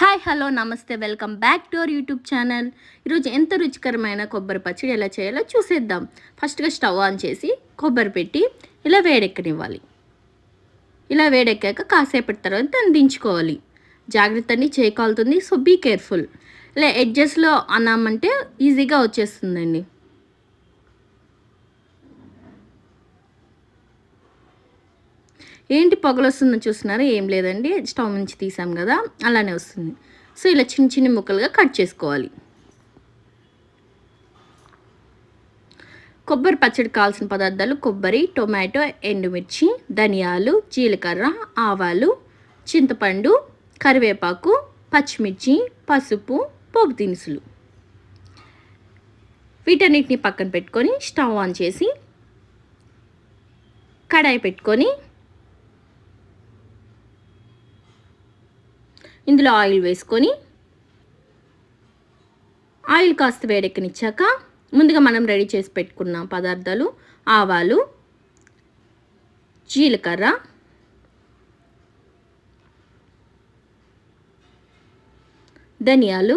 Hi hello నమస్తే welcome back to our YouTube channel. ఈరోజు ఎంత రుచికరమైన కొబ్బరి పచ్చడి ఎలా చేయాలో చూసేద్దాం. ఫస్ట్గా స్టవ్ ఆన్ చేసి కొబ్బరి పెట్టి ఇలా వేడెక్కనివ్వాలి. ఇలా వేడెక్కాక కాసేపటి తర్వాత అందించుకోవాలి దించుకోవాలి. జాగ్రత్త అండి చేయకాలుతుంది సో బీ కేర్ఫుల్ ఇలా ఎడ్జస్ట్లో అన్నామంటే ఈజీగా వచ్చేస్తుందండి. ఏంటి పొగలు వస్తుందో చూస్తున్నారా? ఏం లేదండి. స్టవ్ నుంచి తీసాం కదా అలానే వస్తుంది. సో ఇలా చిన్న చిన్న ముక్కలుగా కట్ చేసుకోవాలి. కొబ్బరి పచ్చడి కావాల్సిన పదార్థాలు కొబ్బరి టొమాటో ఎండుమిర్చి ధనియాలు జీలకర్ర ఆవాలు చింతపండు కరివేపాకు పచ్చిమిర్చి పసుపు పోపు దినుసులు. వీటన్నిటిని పక్కన పెట్టుకొని స్టవ్ ఆన్ చేసి కడాయి పెట్టుకొని ఇందులో ఆయిల్ వేసుకొని ఆయిల్ కాస్త వేడెక్కనిచ్చాక ముందుగా మనం రెడీ చేసి పెట్టుకున్న పదార్థాలు ఆవాలు జీలకర్ర ధనియాలు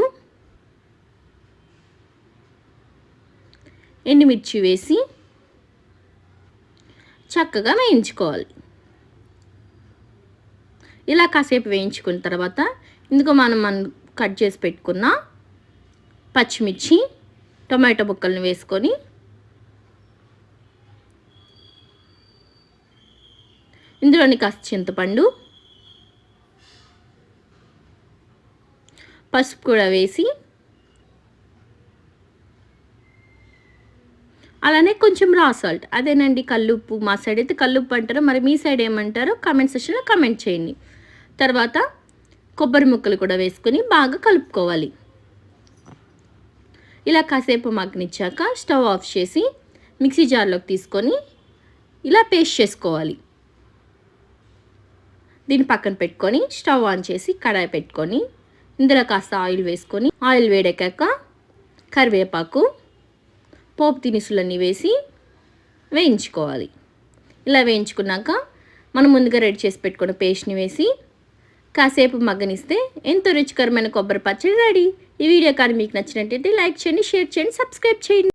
ఎండుమిర్చి వేసి చక్కగా వేయించుకోవాలి. ఇలా కాసేపు వేయించుకున్న తర్వాత ఇందుకు మనం మనం కట్ చేసి పెట్టుకున్న పచ్చిమిర్చి టొమాటో బుక్కలను వేసుకొని ఇందులోని కాస్త చింతపండు పసుపు కూడా వేసి అలానే కొంచెం రా సాల్ట్. అదేనండి కల్లుప్పు మా సైడ్ అయితే కల్లుప్పు అంటారు మరి మీ సైడ్ ఏమంటారో కామెంట్ సెక్షన్లో కామెంట్ చేయండి. తర్వాత కొబ్బరి ముక్కలు కూడా వేసుకొని బాగా కలుపుకోవాలి. ఇలా కాసేపు మగ్గనిచ్చాక స్టవ్ ఆఫ్ చేసి మిక్సీ జార్లోకి తీసుకొని ఇలా పేస్ట్ చేసుకోవాలి. దీన్ని పక్కన పెట్టుకొని స్టవ్ ఆన్ చేసి కడాయి పెట్టుకొని ఇందులో కాస్త ఆయిల్ వేసుకొని ఆయిల్ వేడెక్కాక కరివేపాకు పోపు దినుసులన్నీ వేసి వేయించుకోవాలి. ఇలా వేయించుకున్నాక మనం ముందుగా రెడీ చేసి పెట్టుకున్న పేస్ట్ని వేసి కాసేపు మగ్గనిస్తే ఎంతో రుచికరమైన కొబ్బరి పచ్చడి రెడీ. ఈ వీడియో కానీ మీకు నచ్చినట్టయితే లైక్ చేయండి షేర్ చేయండి సబ్స్క్రైబ్ చేయండి.